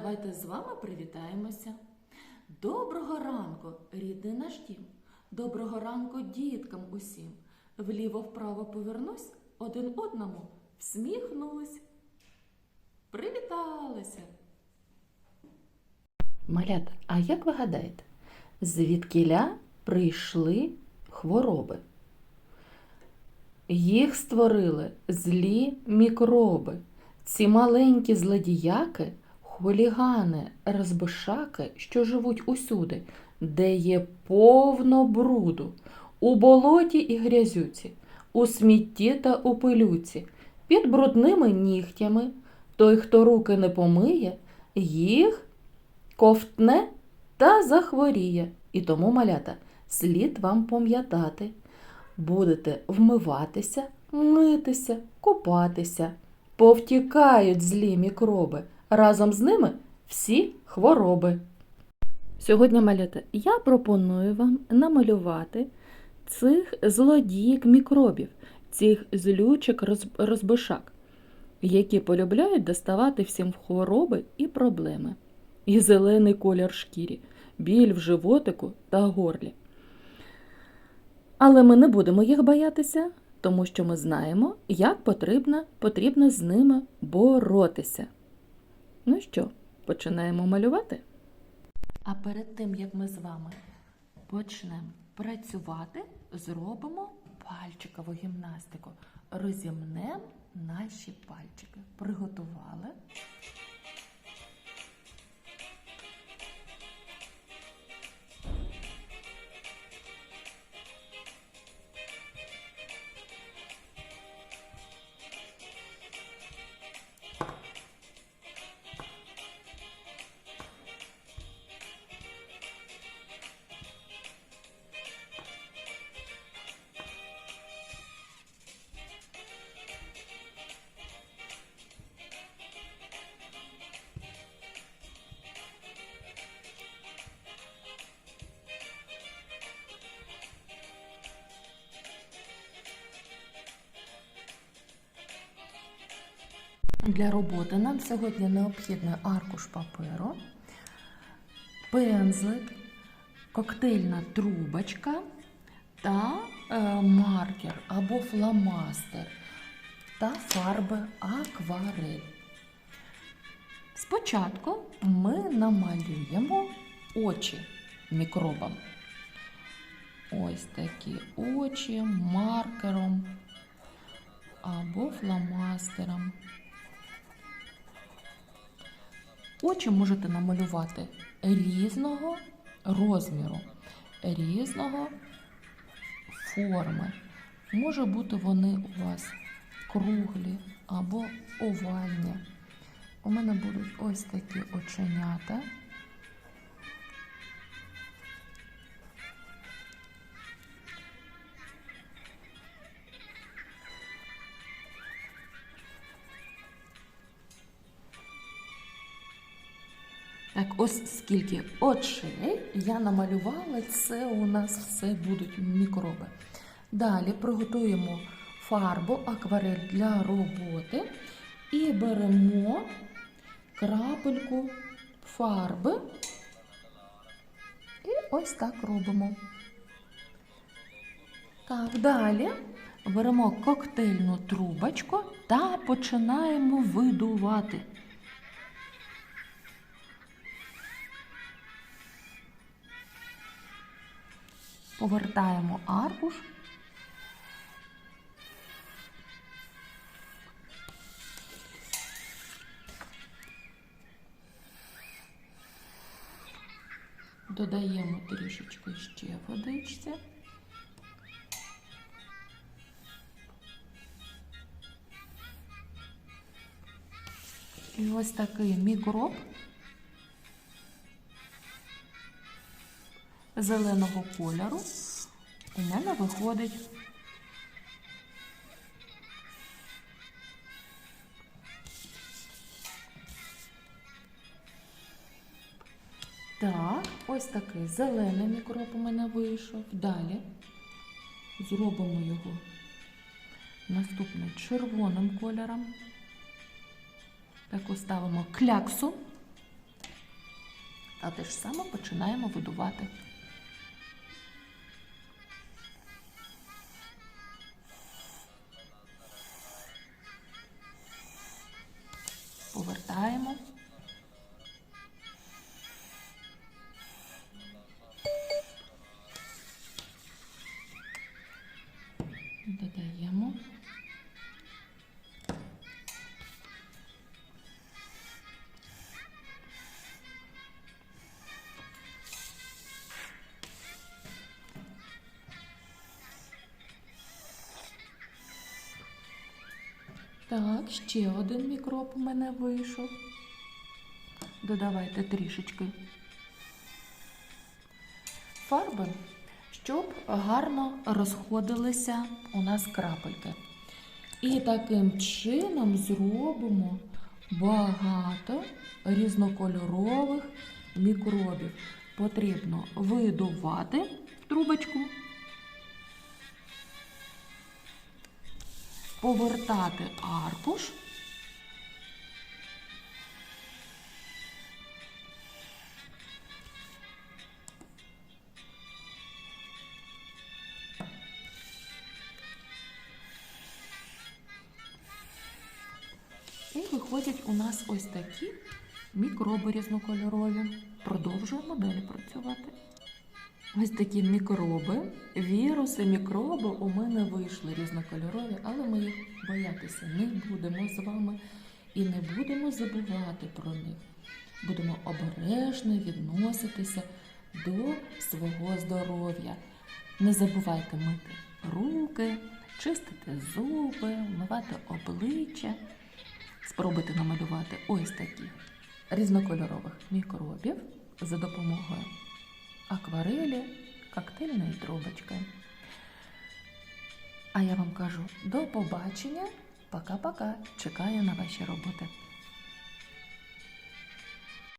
давайте з вами привітаємося. Доброго ранку, рідний наш дім. Доброго ранку діткам усім. Вліво-вправо повернусь, один одному всміхнусь. Привіталися. Малята, а як ви гадаєте, звідкіля прийшли хвороби? Їх створили злі мікроби. Ці маленькі злодіяки, хулігани, розбишаки, що живуть усюди, де є повно бруду, у болоті і грязюці, у смітті та у пилюці, під брудними нігтями. Той, хто руки не помиє, їх ковтне та захворіє. І тому, малята, слід вам пам'ятати. Будете вмиватися, митися, купатися. Повтікають злі мікроби. Разом з ними всі хвороби. Сьогодні, малята, я пропоную вам намалювати цих злодіїк мікробів, цих злючок розбишак, які полюбляють доставати всім хвороби і проблеми. І зелений колір шкірі, біль в животику та горлі. Але ми не будемо їх боятися, тому що ми знаємо, як потрібно, потрібно з ними боротися. Ну що, починаємо малювати? А перед тим, як ми з вами почнемо працювати, зробимо пальчикову гімнастику. Розімнемо наші пальчики. Приготували. Для роботи нам сьогодні необхідний аркуш паперу, пензлик, коктейльна трубочка та е, маркер або фломастер та фарби акварель. Спочатку ми намалюємо очі мікробам. Ось такі очі маркером або фломастером. Очі можете намалювати різного розміру, різного форми. Може бути вони у вас круглі або овальні. У мене будуть ось такі оченята. Так, ось скільки очей я намалювала, це у нас все будуть мікроби. Далі приготуємо фарбу акварель для роботи і беремо крапельку фарби. І ось так робимо. Так, далі беремо коктейльну трубочку та починаємо видувати. Повертаємо аркуш. Додаємо трішечки ще водичці. І ось такий мікроб зеленого кольору у мене виходить. Так, ось такий зелений мікроб у мене вийшов. Далі зробимо його наступним червоним кольором. Так ставимо кляксу А те ж саме починаємо видувати. Додаємо. Так, ще один мікроб у мене вийшов. Додавайте трішечки фарби, щоб гарно розходилися у нас крапельки. І таким чином зробимо багато різнокольорових мікробів. Потрібно видувати в трубочку, повертати аркуш. Виходять у нас ось такі мікроби різнокольорові. Продовжуємо далі працювати. Ось такі мікроби, віруси, мікроби у мене вийшли різнокольорові, але ми їх боятися не будемо з вами і не будемо забувати про них. Будемо обережно відноситися до свого здоров'я. Не забувайте мити руки, чистити зуби, вмивати обличчя. Спробуйте намалювати ось таких різнокольорових мікробів за допомогою акварелі, коктейльної трубочки. А я вам кажу до побачення. Пока-пока. Чекаю на ваші роботи.